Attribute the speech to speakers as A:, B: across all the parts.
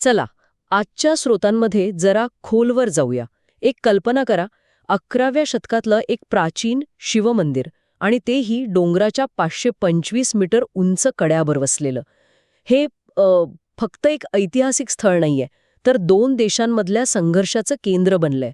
A: चला आजच्या स्रोतांमध्ये जरा खोलवर जाऊया. एक कल्पना करा अकराव्या शतकातलं एक प्राचीन शिवमंदिर आणि तेही डोंगराच्या पाचशे पंचवीस मीटर उंच कड्यावर वसलेलं. हे अ, फक्त एक ऐतिहासिक स्थळ नाहीये तर दोन देशांमधल्या संघर्षाचं केंद्र बनलंय.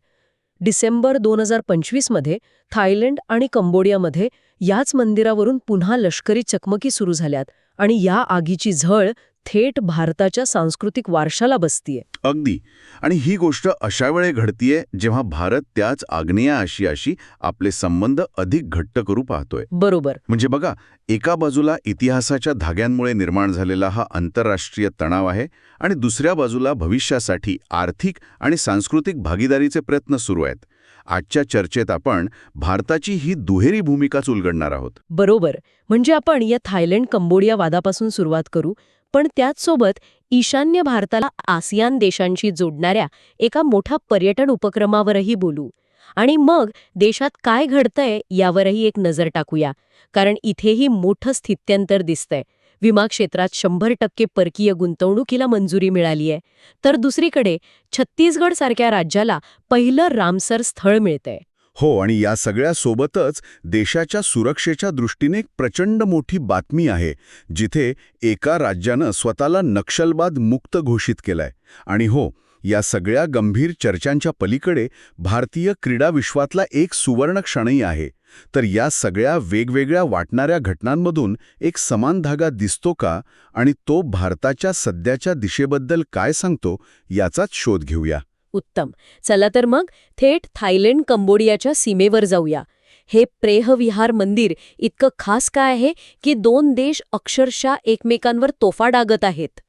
A: डिसेंबर दोन हजार पंचवीसमध्ये थायलंड आणि कंबोडियामध्ये याच मंदिरावरून पुन्हा लष्करी चकमकी सुरू झाल्यात आणि या आगीची झळ थेट भारताच्या सांस्कृतिक वारशाला बसतीये.
B: अगदी. आणि ही गोष्ट अशा वेळे घडतीये जेव्हा भारत त्याच आग्नेय आशियाशी आपले संबंध अधिक घट्ट करू पाहतोय.
A: बरोबर.
B: म्हणजे बघा एका बाजूला इतिहासाच्या धाग्यांमुळे निर्माण झालेला हा आंतरराष्ट्रीय तणाव आहे आणि दुसऱ्या बाजूला भविष्यासाठी आर्थिक आणि सांस्कृतिक भागीदारीचे प्रयत्न सुरू आहेत. आजच्या चर्चेत आपण भारताची ही दुहेरी भूमिकाच उलगडणार आहोत.
A: बरोबर. म्हणजे आपण या थायलंड कंबोडिया वादापासून सुरुवात करू पण त्याचसोबत ईशान्य भारताला आसियान देशांशी जोडणाऱ्या एका मोठ्या पर्यटन उपक्रमावरही बोलू. आणि मग देशात काय घडतंय यावरही एक नजर टाकूया कारण इथेही मोठं स्थित्यंतर दिसतंय. विमा क्षेत्रात शंभर टक्के परकीय गुंतवणुकीला मंजुरी मिळाली आहे. तर दुसरीकडे छत्तीसगड सारख्या राज्याला पहिलं रामसर स्थळ मिळतंय.
B: हो आणि या सगळ्या सोबतच देशाच्या सुरक्षेच्या दृष्टीने एक प्रचंड मोठी बातमी आहे जिथे एका राज्यानं स्वतःला नक्षलवाद मुक्त घोषित केलाय. आणि हो या सगळ्या गंभीर चर्चांच्या पलीकडे भारतीय क्रीडा विश्वातला एक सुवर्ण क्षणही आहे. तर या सगळ्या वेगवेगळ्या वाटणाऱ्या घटनांमधून एक समान धागा दिसतो का? आणि तो भारताच्या सध्याच्या दिशेबद्दल काय सांगतो? याचाच शोध घेऊया.
A: उत्तम. चला तर मग थेट थायलंड कंबोडियाच्या सीमेवर जाऊया. हे प्रेहविहार मंदिर इतकं खास काय आहे की दोन देश अक्षरशः एकमेकांवर तोफा डागत आहेत?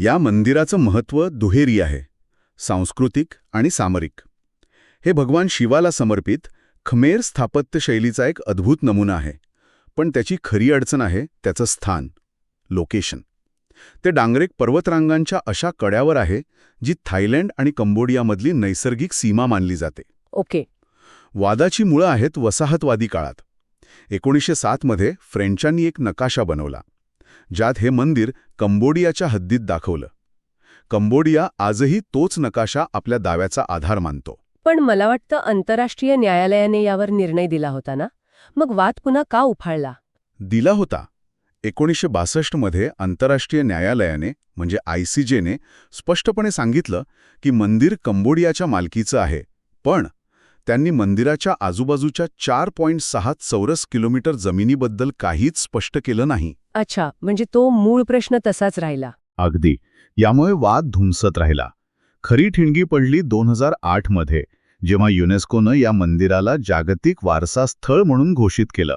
B: या मंदिराचं महत्त्व दुहेरी आहे सांस्कृतिक आणि सामरिक. हे भगवान शिवाला समर्पित खमेर स्थापत्य शैलीचा एक अद्भुत नमुना आहे पण त्याची खरी अडचण आहे त्याचं स्थान लोकेशन ते डांगरेक पर्वतरांगांच्या अशा कड्यावर आहे जी थायलंड आणि कंबोडियामधली नैसर्गिक सीमा मानली जाते.
A: ओके.
B: वादाची मुळं आहेत वसाहतवादी काळात. एकोणीसशे सातमध्ये फ्रेंचांनी एक नकाशा बनवला. ज्यात हे मंदिर कंबोडियाच्या हद्दीत दाखवलं. कंबोडिया आजही तोच नकाशा आपल्या दाव्याचा आधार मानतो.
A: पण मला वाटतं आंतरराष्ट्रीय न्यायालयाने यावर निर्णय दिला होता ना? मग वाद पुन्हा का उफाळला?
B: दिला होता. एकोणीसशे बासष्टमध्ये आंतरराष्ट्रीय न्यायालयाने म्हणजे आय सी जेने स्पष्टपणे सांगितलं की मंदिर कंबोडियाच्या मालकीचं आहे. पण त्यांनी मंदिराच्या आजूबाजूच्या चार पॉईंट सहा चौरस किलोमीटर जमिनीबद्दल काहीच स्पष्ट केलं नाही.
A: अच्छा म्हणजे तो मूळ प्रश्न तसाच राहिला.
B: अगदी. यामुळे वाद धुमसत राहिला. खरी ठिणगी पडली दोन हजार आठमध्ये जेव्हा युनेस्कोनं या मंदिराला जागतिक वारसा स्थळ म्हणून घोषित केलं.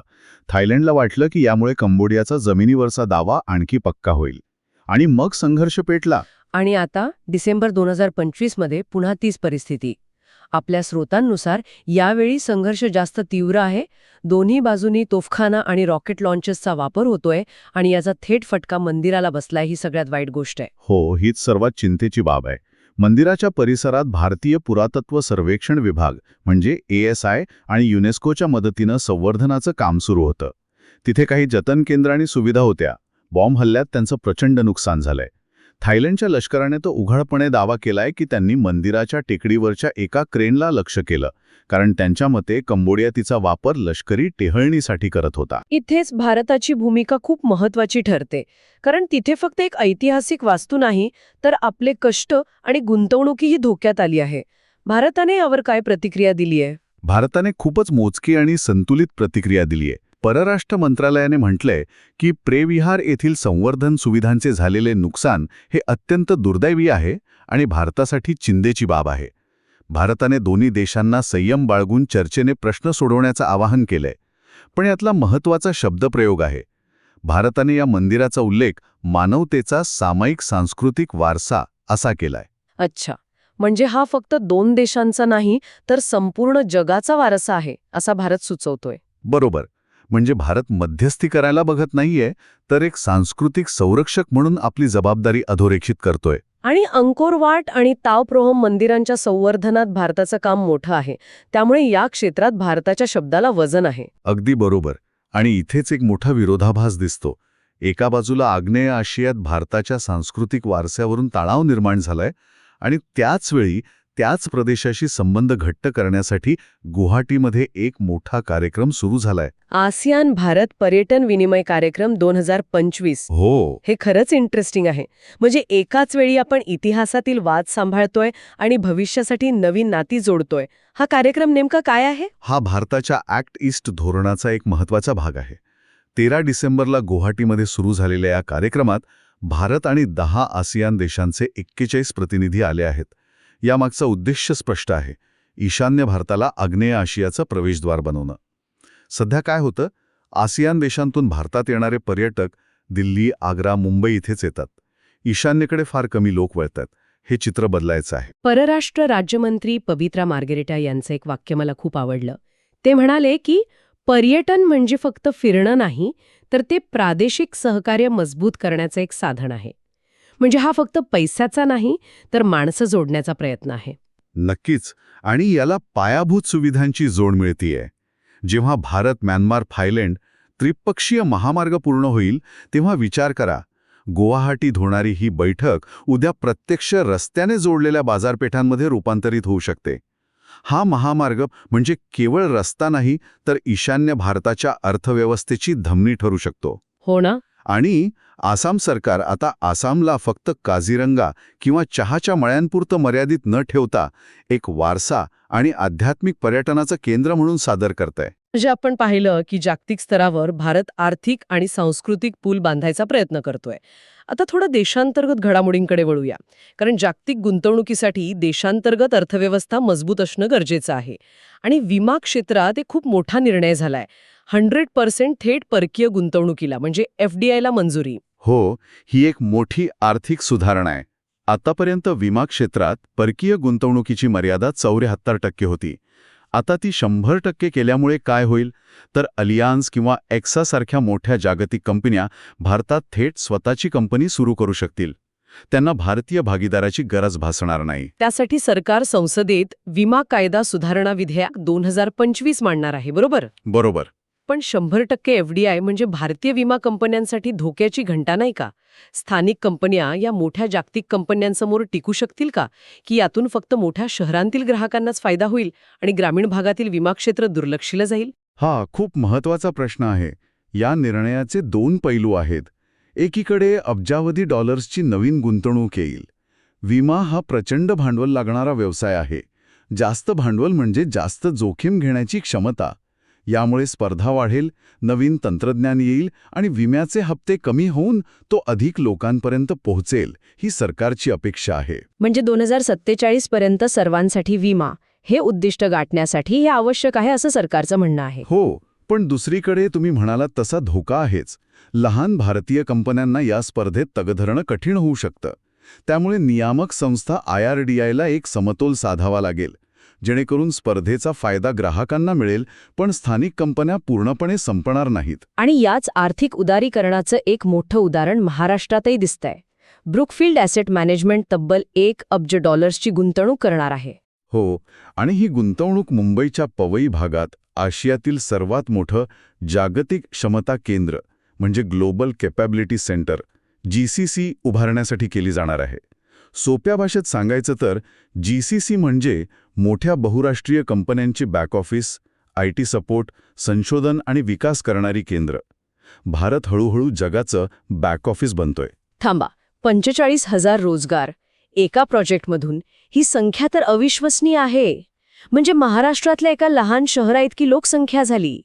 B: थायलंडला वाटलं की यामुळे कंबोडियाचा जमिनीवरचा दावा आणखी पक्का होईल. आणि मग संघर्ष पेटला.
A: आणि आता डिसेंबर दोन हजार पंचवीसमध्ये पुन्हा तीच परिस्थिती. आपल्या स्रोतांनुसार यावेळी संघर्ष जास्त तीव्र आहे. दोन्ही बाजूनी तोफखाना आणि रॉकेट लॉन्चेसचा वापर होतोय आणि याचा थेट फटका मंदिराला बसलाय ही सगळ्यात वाईट गोष्ट आहे.
B: हो हीच सर्वात चिंतेची बाब आहे. मंदिराच्या परिसरात भारतीय पुरातत्व सर्वेक्षण विभाग म्हणजे एएसआय आणि युनेस्कोच्या मदतीनं संवर्धनाचं काम सुरू होतं. तिथे काही जतन केंद्र आणि सुविधा होत्या. बॉम्ब हल्ल्यात त्यांचं प्रचंड नुकसान झालंय. थायलंडच्या लष्कराने तो उघडपणे दावा केलाय की त्यांनी मंदिराच्या टेकडीवरच्या एका क्रेनला लक्ष केलं कारण त्यांच्या मते कंबोडिया तिचा वापर लष्करी टेहळणीसाठी करत होता.
A: इथेच भारताची भूमिका खूप महत्वाची ठरते. कारण तिथे फक्त एक ऐतिहासिक वास्तू नाही तर आपले कष्ट आणि गुंतवणुकीही धोक्यात आली आहे. भारताने यावर काय प्रतिक्रिया दिली आहे
B: भारताने खूपच मोजकी आणि संतुलित प्रतिक्रिया दिलीय. परराष्ट्र मंत्रालयाने म्हटलंय की प्रेविहार येथील संवर्धन सुविधांचे झालेले नुकसान हे अत्यंत दुर्दैवी आहे आणि भारतासाठी चिंतेची बाब आहे. भारताने दोन्ही देशांना संयम बाळगून चर्चेने प्रश्न सोडवण्याचं आवाहन केलंय. पण यातला महत्त्वाचा शब्दप्रयोग आहे. भारताने या मंदिराचा उल्लेख मानवतेचा सामायिक सांस्कृतिक वारसा असा केलाय.
A: अच्छा. म्हणजे हा फक्त दोन देशांचा नाही तर संपूर्ण जगाचा वारसा आहे असा भारत सुचवतोय.
B: बरोबर. म्हणजे भारत मध्यस्थी करायला बघत नाहीये तर एक सांस्कृतिक संरक्षक म्हणून आपली जबाबदारी अधोरेखित करतोय.
A: आणि अंकोरवाट आणि तावप्रोहम मंदिरांच्या संवर्धनात भारताचं काम मोठं आहे. त्यामुळे या क्षेत्रात भारताच्या शब्दाला वजन आहे.
B: अगदी बरोबर. आणि इथेच एक मोठा विरोधाभास दिसतो. एका बाजूला आग्नेय आशियात भारताच्या सांस्कृतिक वारशावरून तणाव निर्माण झालाय आणि त्याच वेळी त्याच प्रदेशाशी संबंध घट्ट करण्यासाठी गुवाहाटीमध्ये एक मोठा कार्यक्रम सुरू झालाय.
A: आसियान भारत पर्यटन विनिमय कार्यक्रम दोन हजार पंचवीस.
B: हो.
A: हे खरंच इंटरेस्टिंग आहे. म्हणजे एकाच वेळी आपण इतिहासातील वाद सांभाळतोय आणि भविष्यासाठी नवीन नाती जोडतोय. हा कार्यक्रम नेमका काय आहे?
B: हा भारताच्या ॲक्ट ईस्ट धोरणाचा एक महत्त्वाचा भाग आहे. तेरा डिसेंबरला गुवाहाटीमध्ये सुरू झालेल्या या कार्यक्रमात भारत आणि दहा आसियान देशांचे एक्केचाळीस प्रतिनिधी आले आहेत. यामागचा उद्देश स्पष्ट आहे. ईशान्य भारताला आग्नेय आशियाचं प्रवेशद्वार बनवणं. सध्या काय होतं? आसियान देशांतून भारतात येणारे पर्यटक दिल्ली आग्रा मुंबई इथेच येतात. ईशान्येकडे फार कमी लोक वळतात. हे चित्र बदलायचं आहे.
A: परराष्ट्र राज्यमंत्री पवित्रा मार्गेरेटा यांचं एक वाक्य मला खूप आवडलं. ते म्हणाले की पर्यटन म्हणजे फक्त फिरणं नाही तर ते प्रादेशिक सहकार्य मजबूत करण्याचं एक साधन आहे. म्हणजे हा फक्त पैशाचा नाही तर माणसं जोडण्याचा प्रयत्न आहे.
B: नक्कीच. आणि याला पायाभूत सुविधांची जोड मिळतीये. जेव्हा भारत म्यानमार थायलंड त्रिपक्षीय महामार्ग पूर्ण होईल तेव्हा विचार करा. गुवाहाटीत होणारी ही बैठक उद्या प्रत्यक्ष रस्त्याने जोडलेल्या बाजारपेठांमध्ये रूपांतरित होऊ शकते. हा महामार्ग म्हणजे केवळ रस्ता नाही तर ईशान्य भारताच्या अर्थव्यवस्थेची धमनी ठरू शकतो.
A: हो ना?
B: आणि आसाम सरकार आता आसामला फक्त काझीरंगा किंवा चहाच्या मळ्यांपुरतं मर्यादित न ठेवता एक वारसा आणि आध्यात्मिक पर्यटनाचं केंद्र म्हणून सादर करतंय.
A: म्हणजे आपण पाहिलं की जागतिक स्तरावर भारत आर्थिक आणि सांस्कृतिक पूल बांधायचा प्रयत्न करतोय. आता थोडं देशांतर्गत घडामोडींकडे वळूया. कारण जागतिक गुंतवणुकीसाठी देशांतर्गत अर्थव्यवस्था मजबूत असणं गरजेचं आहे. आणि विमा क्षेत्रात एक खूप मोठा निर्णय झालाय. हंड्रेड पर्सेंट थेट परकीय गुंतवणुकीला म्हणजे एफडीआयला मंजुरी.
B: हो ही एक मोठी आर्थिक सुधारणा आहे. आतापर्यंत विमा क्षेत्रात परकीय गुंतवणुकीची मर्यादा चौऱ्याहत्तर टक्के होती. आता ती शंभर टक्के केल्यामुळे काय होईल? तर अलियान्स किंवा एक्सासारख्या मोठ्या जागतिक कंपन्या भारतात थेट स्वतःची कंपनी सुरू करू शकतील. त्यांना भारतीय भागीदाराची गरज भासणार नाही.
A: त्यासाठी सरकार संसदेत विमा कायदा सुधारणा विधेयक दोन हजार पंचवीस मांडणार आहे बरोबर?
B: बरोबर.
A: पण शंभर टक्के एफडीआय म्हणजे भारतीय विमा कंपन्यांसाठी धोक्याची घंटा नाही का? स्थानिक कंपन्या या मोठ्या जागतिक कंपन्यांसमोर टिकू शकतील का? की यातून फक्त मोठ्या शहरांतील ग्राहकांनाच फायदा होईल आणि ग्रामीण भागातील विमा क्षेत्र दुर्लक्षिलं जाईल?
B: हा खूप महत्त्वाचा प्रश्न आहे. या निर्णयाचे दोन पैलू आहेत. एकीकडे अब्जावधी डॉलर्सची नवीन गुंतवणूक येईल. विमा हा प्रचंड भांडवल लागणारा व्यवसाय आहे. जास्त भांडवल म्हणजे जास्त जोखीम घेण्याची क्षमता. यामुळे स्पर्धा वाढेल नवीन तंत्रज्ञान येईल आणि विम्याचे हप्ते कमी होऊन तो अधिक लोकांपर्यंत पोहोचेल ही सरकारची अपेक्षा आहे.
A: म्हणजे दोन हजार सत्तेचाळीस पर्यंत सर्वांसाठी विमा हे उद्दिष्ट गाठण्यासाठी हे आवश्यक आहे असं सरकारचं म्हणणं आहे.
B: हो पण दुसरीकडे तुम्ही म्हणालात तसा धोका आहेच. लहान भारतीय कंपन्यांना या स्पर्धेत तगधरणं कठीण होऊ शकतं. त्यामुळे नियामक संस्था आय आर डी आयला एक समतोल साधावा लागेल. जेणेकरून स्पर्धेचा फायदा ग्राहकांना मिळेल पण स्थानिक कंपन्या पूर्णपणे संपणार नाहीत.
A: आणि याच आर्थिक उदारीकरणाचं एक मोठं उदाहरण महाराष्ट्रातही दिसतंय. ब्रुकफिल्ड ॲसेट मॅनेजमेंट तब्बल एक अब्ज डॉलर्सची गुंतवणूक करणार आहे.
B: हो आणि ही गुंतवणूक मुंबईच्या पवई भागात आशियातील सर्वात मोठं जागतिक क्षमता केंद्र म्हणजे ग्लोबल कॅपॅबिलिटी सेंटर जीसीसी उभारण्यासाठी केली जाणार आहे. सोप्या भाषेत सांगायचं तर जीसीसी म्हणजे मोठ्या बहुराष्ट्रीय कंपन्यांची back office I T support संशोधन आणि विकास करणारी केंद्र. भारत हळूहळू जगाचं बॅक ऑफिस बनतोय.
A: थांबा पंचेचाळीस हजार रोजगार एका प्रोजेक्टमधून ही संख्या तर अविश्वसनीय आहे. म्हणजे महाराष्ट्रातल्या एका लहान शहराइतकी लोकसंख्या झाली.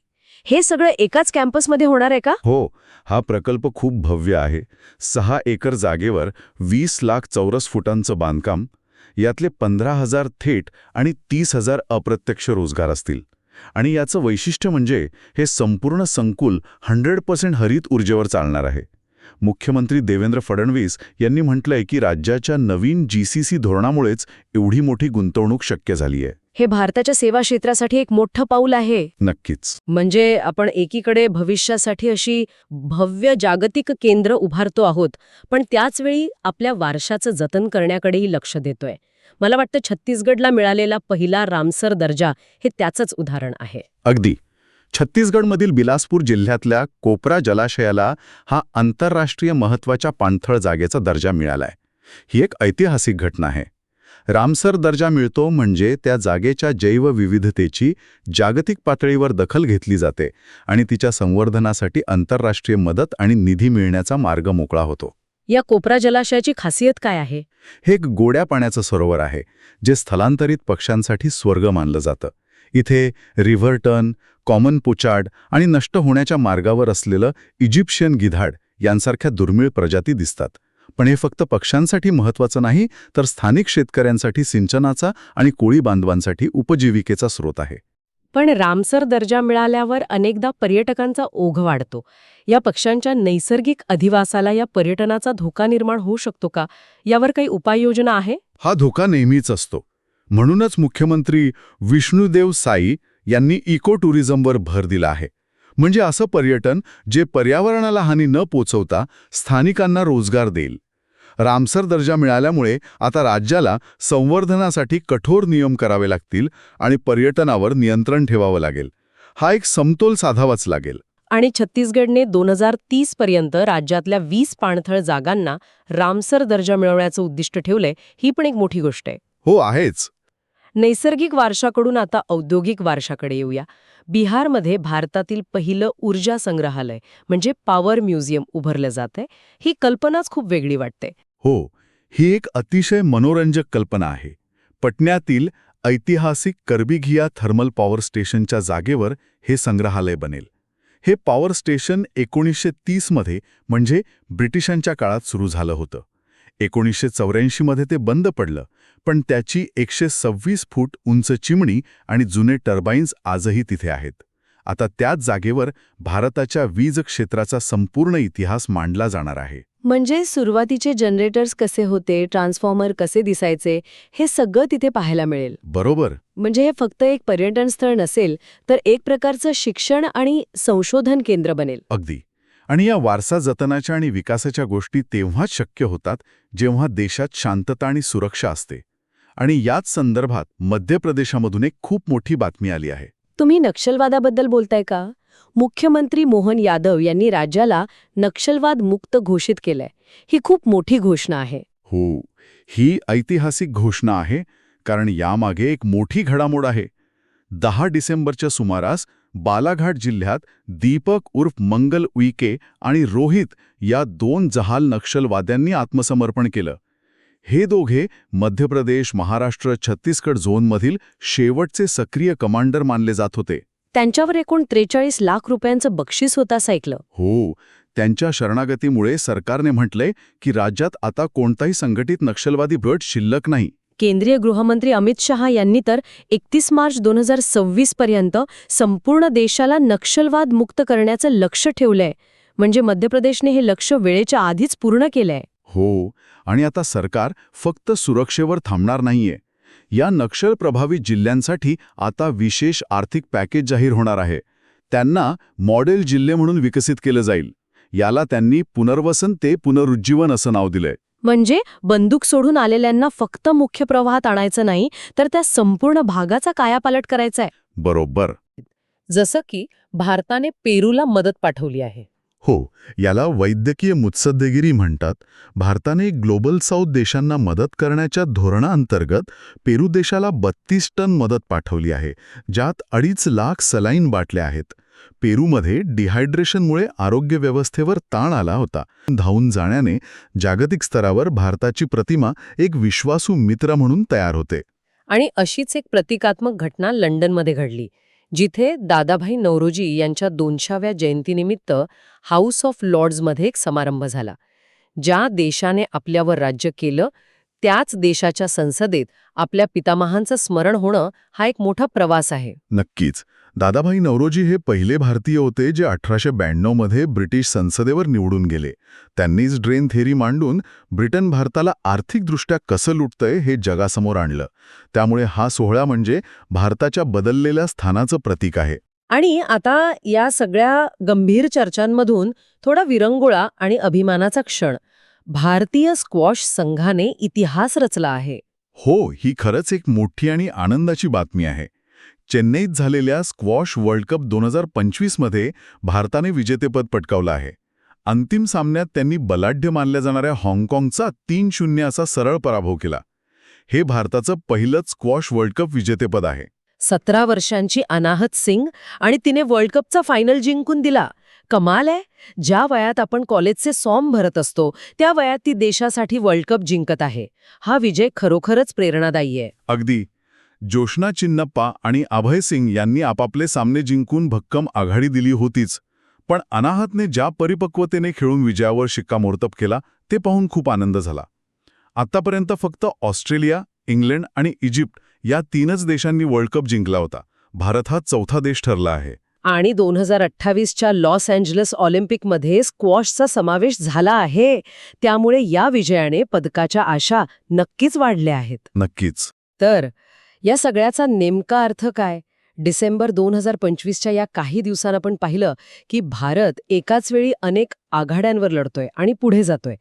A: हे सगळं एकाच कॅम्पसमध्ये होणार आहे का?
B: हो हा प्रकल्प खूप भव्य आहे. सहा एकर जागेवर वीस लाख चौरस फुटांचं बांधकाम यातले पंधरा हजार थेट आणि तीस हजार अप्रत्यक्ष रोजगार असतील. आणि याचं वैशिष्ट्य म्हणजे हे संपूर्ण संकुल हंड्रेड पर्सेंट हरित ऊर्जेवर चालणार आहे. मुख्यमंत्री देवेंद्र फडणवीस यांनी म्हटलंय की राज्याच्या नवीन जीसीसी धोरणामुळेच एवढी मोठी गुंतवणूक शक्य झाली आहे.
A: हे भारताच्या सेवा क्षेत्रासाठी एक मोठं पाऊल आहे.
B: नक्कीच.
A: म्हणजे आपण एकीकडे भविष्यासाठी अशी भव्य जागतिक केंद्र उभारतो आहोत पण त्याचवेळी आपल्या वारशाचं जतन करण्याकडेही लक्ष देतोय. मला वाटतं छत्तीसगडला मिळालेला पहिला रामसर दर्जा हे त्याचंच उदाहरण आहे.
B: अगदी. छत्तीसगडमधील बिलासपूर जिल्ह्यातल्या कोपरा जलाशयाला हा आंतरराष्ट्रीय महत्त्वाच्या पाणथळ जागेचा दर्जा मिळालाय. ही एक ऐतिहासिक घटना आहे. रामसर दर्जा मिळतो म्हणजे त्या जागेच्या जैवविविधतेची जागतिक पातळीवर दखल घेतली जाते आणि तिच्या संवर्धनासाठी आंतरराष्ट्रीय मदत आणि निधी मिळण्याचा मार्ग मोकळा होतो.
A: या कोपरा जलाशयाची खासियत काय आहे?
B: हे एक गोड्या पाण्याचं सरोवर आहे जे स्थलांतरित पक्ष्यांसाठी स्वर्ग मानलं जातं. इथे रिव्हर्टन कॉमन पुचाड आणि नष्ट होण्याच्या मार्गावर असलेलं इजिप्शियन गिधाड यांसारख्या दुर्मिळ प्रजाती दिसतात. पण हे फक्त पक्ष्यांसाठी महत्त्वाचं नाही तर स्थानिक शेतकऱ्यांसाठी सिंचनाचा आणि कोळी बांधवांसाठी उपजीविकेचा स्रोत आहे.
A: पण रामसर दर्जा मिळाल्यावर अनेकदा पर्यटकांचा ओघ वाढतो. या पक्ष्यांच्या नैसर्गिक अधिवासाला या पर्यटनाचा धोका निर्माण होऊ शकतो का? यावर काही उपाययोजना आहे?
B: हा धोका नेहमीच असतो. म्हणूनच मुख्यमंत्री विष्णुदेव साई यांनी इको टुरिझमवर भर दिला आहे. म्हणजे असं पर्यटन जे पर्यावरणाला हानी न पोचवता स्थानिकांना रोजगार देईल. रामसर दर्जा मिळाल्यामुळे आता राज्याला संवर्धनासाठी कठोर नियम करावे लागतील आणि पर्यटनावर नियंत्रण ठेवावं लागेल. हा एक समतोल साधावाच लागेल.
A: आणि छत्तीसगडने दोन हजार तीस पर्यंत राज्यातल्या वीस पाणथळ जागांना रामसर दर्जा मिळवण्याचं उद्दिष्ट ठेवलंय ही पण एक मोठी गोष्ट आहे.
B: हो आहेच.
A: नैसर्गिक वारशाकडून आता औद्योगिक वारशाकडे येऊया. बिहारमध्ये भारतातील पहिलं ऊर्जा संग्रहालय म्हणजे पॉवर म्युझियम उभारलं जातंय. ही कल्पनाच खूप वेगळी वाटते.
B: हो ही एक अतिशय मनोरंजक कल्पना आहे. पटण्यातील ऐतिहासिक कर्बिघिया थर्मल पॉवर स्टेशनच्या जागेवर हे संग्रहालय बनेल. हे पॉवर स्टेशन एकोणीसशे तीसमध्ये म्हणजे ब्रिटिशांच्या काळात सुरू झालं होतं. एकोणीसशे चौऱ्याऐंशीमध्ये ते बंद पडलं. पण त्याची एकशे सव्वीस फूट उंच चिमणी आणि जुने टर्बाईन्स आजही तिथे आहेत. आता त्याच जागेवर भारताच्या वीज क्षेत्राचा संपूर्ण इतिहास मांडला जाणार आहे.
A: म्हणजे सुरुवातीचे जनरेटर्स कसे होते ट्रान्सफॉर्मर कसे दिसायचे हे सगळं तिथे पाहायला मिळेल.
B: बरोबर.
A: म्हणजे हे फक्त एक पर्यटन स्थळ नसेल तर एक प्रकारचं शिक्षण आणि संशोधन केंद्र बनेल.
B: अगदी. आणि या वारसा जतनाच्या आणि विकासाच्या गोष्टी तेव्हाच शक्य होतात जेव्हा देशात शांतता आणि सुरक्षा असते. आणि याच संदर्भात मध्य प्रदेशामधून एक खूप मोठी बातमी आली आहे.
A: तुम्ही नक्षलवादाबद्दल बोलताय का? मुख्यमंत्री मोहन यादव यांनी राज्याला नक्षलवाद मुक्त घोषित केलंय. ही खूप मोठी घोषणा आहे.
B: हो ही ऐतिहासिक घोषणा आहे कारण यामागे एक मोठी घडामोड आहे. दहा डिसेंबरच्या सुमारास बालाघाट जिल्ह्यात दीपक उर्फ मंगल उईके आणि रोहित या दोन जहाल नक्षलवाद्यांनी आत्मसमर्पण केलं. हे दोघे मध्य प्रदेश महाराष्ट्र छत्तीसगड झोनमधील शेवटचे सक्रिय कमांडर मानले जात होते.
A: त्यांच्यावर एकूण त्रेचाळीस लाख रुपयांचं बक्षीस होत असं ऐकलं.
B: हो त्यांच्या शरणागतीमुळे सरकारने म्हटलंय की राज्यात आता कोणताही संघटित नक्षलवादी गट शिल्लक नाही.
A: केंद्रीय गृहमंत्री अमित शहा यांनी तर एकतीस मार्च दोन हजार सव्वीस पर्यंत संपूर्ण देशाला नक्षलवाद मुक्त करण्याचं लक्ष ठेवलंय. म्हणजे मध्य प्रदेशने हे लक्ष वेळेच्या आधीच पूर्ण केलंय.
B: हो आणि आता सरकार फक्त सुरक्षेवर थांबणार नाहीये. या नक्षल प्रभावित जिल्ह्यांसाठी आता विशेष आर्थिक पॅकेज जाहीर होणार आहे. त्यांना मॉडेल जिल्हे म्हणून विकसित केलं जाईल. याला त्यांनी पुनर्वसन ते पुनरुज्जीवन असं नाव दिलंय.
A: म्हणजे बंदूक सोडून आलेल्यांना फक्त मुख्य प्रवाहात आणायचं नाही तर त्या संपूर्ण भागाचा कायापालट करायचा आहे
B: बरोबर.
A: जसं की भारताने पेरूला मदत पाठवली आहे.
B: हो याला वैद्यकीय मुत्सद्देगिरी म्हणतात. भारताने ग्लोबल साऊथ देशांना मदत करण्याच्या धोरणाअंतर्गत पेरू देशाला बत्तीस टन मदत पाठवली आहे ज्यात अडीच लाख सलाईन बाटल्या आहेत. पेरूमध्ये डिहायड्रेशनमुळे आरोग्य व्यवस्थेवर ताण आला होता. धावून जाण्याने जागतिक स्तरावर भारताची प्रतिमा एक विश्वासू मित्र म्हणून तयार होते.
A: आणि अशीच एक प्रतिकात्मक घटना लंडनमध्ये घडली. जिथे दादाभाई नवरोजी यांच्या दोनशाव्या जयंतीनिमित्त हाऊस ऑफ लॉर्ड्समध्ये एक समारंभ झाला ज्या देशाने आपल्यावर राज्य केलं त्याच देशाच्या संसदेत आपल्या पितामहांचं स्मरण होणं हा एक मोठा प्रवास आहे.
B: नक्कीच. दादाभाई नवरोजी हे पहिले भारतीय होते जे अठराशे ब्याण्णवमध्ये ब्रिटिश संसदेवर निवडून गेले. त्यांनीच ड्रेन थेरी मांडून ब्रिटन भारताला आर्थिकदृष्ट्या कसं लुटतंय हे जगासमोर आणलं. त्यामुळे हा सोहळा म्हणजे भारताच्या बदललेल्या स्थानाचं प्रतीक आहे.
A: आणि आता या सगळ्या गंभीर चर्चांमधून थोडा विरंगुळा आणि अभिमानाचा क्षण. भारतीय स्क्वॉश संघाने इतिहास रचला आहे.
B: हो ही खरंच एक मोठी आणि आनंदाची बातमी आहे. चेन्नईत झालेल्या स्क्वॉश वर्ल्ड कप दोन हजार पंचवीसमध्ये भारताने विजेतेपद पटकावलं आहे. अंतिम सामन्यात त्यांनी बलाढ्य मानल्या जाणाऱ्या हाँगकाँगचा तीन शून्य असा सरळ पराभव केला. हे भारताचं पहिलंच स्क्वॉश वर्ल्ड कप विजेतेपद आहे.
A: सतरा वर्षांची अनाहत सिंग आणि तिने वर्ल्ड कपचा फायनल जिंकून दिला. कमाल आहे. ज्या वयात आपण कॉलेजचे सॉम भरत असतो त्या वयात ती देशासाठी वर्ल्ड कप जिंकत आहे. हा विजय खरोखरच प्रेरणादायी आहे.
B: अगदी. जोशना चिन्नप्पा आणि अभय सिंग यांनी आपापले सामने जिंकून भक्कम आघाडी दिली होतीच. पण अनाहतने ज्या परिपक्वतेने खेळून विजयावर शिक्कामोर्तब केला ते पाहून खूप आनंद झाला. आतापर्यंत फक्त ऑस्ट्रेलिया इंग्लंड आणि इजिप्त या तीनच देशांनी वर्ल्ड कप जिंकला होता. भारत हा चौथा देश ठरला आहे.
A: आणि दोन हजार अठ्ठावीसच्या लॉस एंजलस ऑलिम्पिकमध्ये स्क्वॉशचा समावेश झाला आहे. त्यामुळे या विजयाने पदकाच्या आशा नक्कीच वाढल्या आहेत.
B: नक्कीच.
A: तर या सगळ्याचा नेमका अर्थ काय? डिसेंबर दोन हजार पंचवीसच्या या काही दिवसांत आपण पाहिलं की भारत एकाच वेळी अनेक आघाड्यांवर लढतोय आणि पुढे जातोय.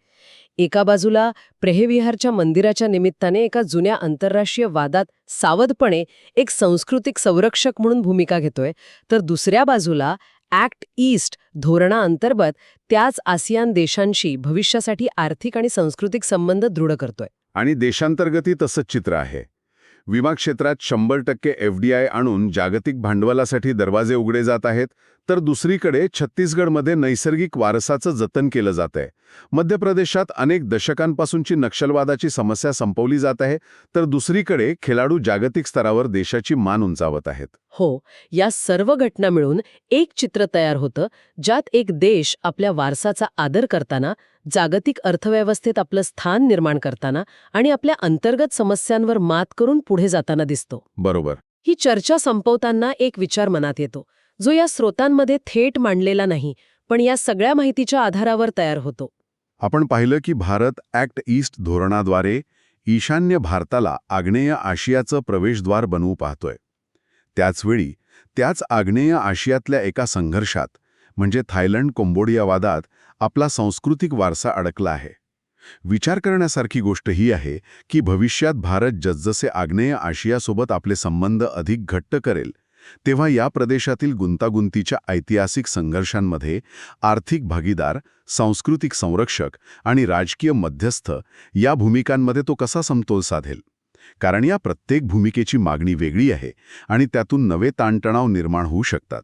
A: एका बाजूला प्रेहविहारच्या मंदिराच्या निमित्ताने एका जुन्या आंतरराष्ट्रीय वादात सावधपणे एक सांस्कृतिक संरक्षक म्हणून भूमिका घेतोय तर दुसऱ्या बाजूला ॲक्ट ईस्ट धोरणाअंतर्गत त्याच आसियान देशांशी भविष्यासाठी आर्थिक आणि सांस्कृतिक संबंध दृढ करतोय.
B: आणि देशांतर्गतही तसंच चित्र आहे. विमा क्षेत्रात शंभर टक्के एफ डी आय आणून जागतिक भांडवलासाठी दरवाजे उघडे जात आहेत तर दुसरीकडे छत्तीसगडमध्ये नैसर्गिक वारसाचं जतन केलं जात आहे मध्य प्रदेशात अनेक दशकांपासूनची नक्षलवादाची समस्या संपवली जात आहे तर दुसरीकडे खेळाडू जागतिक स्तरावर देशाची मान उंचावत आहेत.
A: हो या सर्व घटना मिळून एक चित्र तयार होतं ज्यात एक देश आपल्या वारसाचा आदर करताना जागतिक अर्थव्यवस्थेत आपलं स्थान निर्माण करताना आणि आपल्या अंतर्गत समस्यांवर मात करून पुढे जाताना दिसतो.
B: बरोबर.
A: ही चर्चा संपवताना एक विचार मनात येतो जो या स्रोतांमध्ये थेट मांडलेला नाही पण या सगळ्या माहितीच्या आधारावर तयार होतो.
B: आपण पाहिलं की भारत ॲक्ट ईस्ट धोरणाद्वारे ईशान्य भारताला आग्नेय आशियाचं प्रवेशद्वार बनवू पाहतोय. त्याचवेळी त्याच आग्नेय आशियातल्या एका संघर्षात म्हणजे थायलंड कोंबोडिया वादात आपला सांस्कृतिक वारसा अडकला आहे. विचार करण्यासारखी गोष्ट ही आहे की भविष्यात भारत जसजसे आग्नेय आशियासोबत आपले संबंध अधिक घट्ट करेल तेव्हा या प्रदेशातील गुंतागुंतीच्या ऐतिहासिक संघर्षांमध्ये आर्थिक भागीदार सांस्कृतिक संरक्षक आणि राजकीय मध्यस्थ या भूमिकांमध्ये तो कसा समतोल साधेल? कारण या प्रत्येक भूमिकेची मागणी वेगळी आहे आणि त्यातून नवे ताणतणाव निर्माण होऊ शकतात.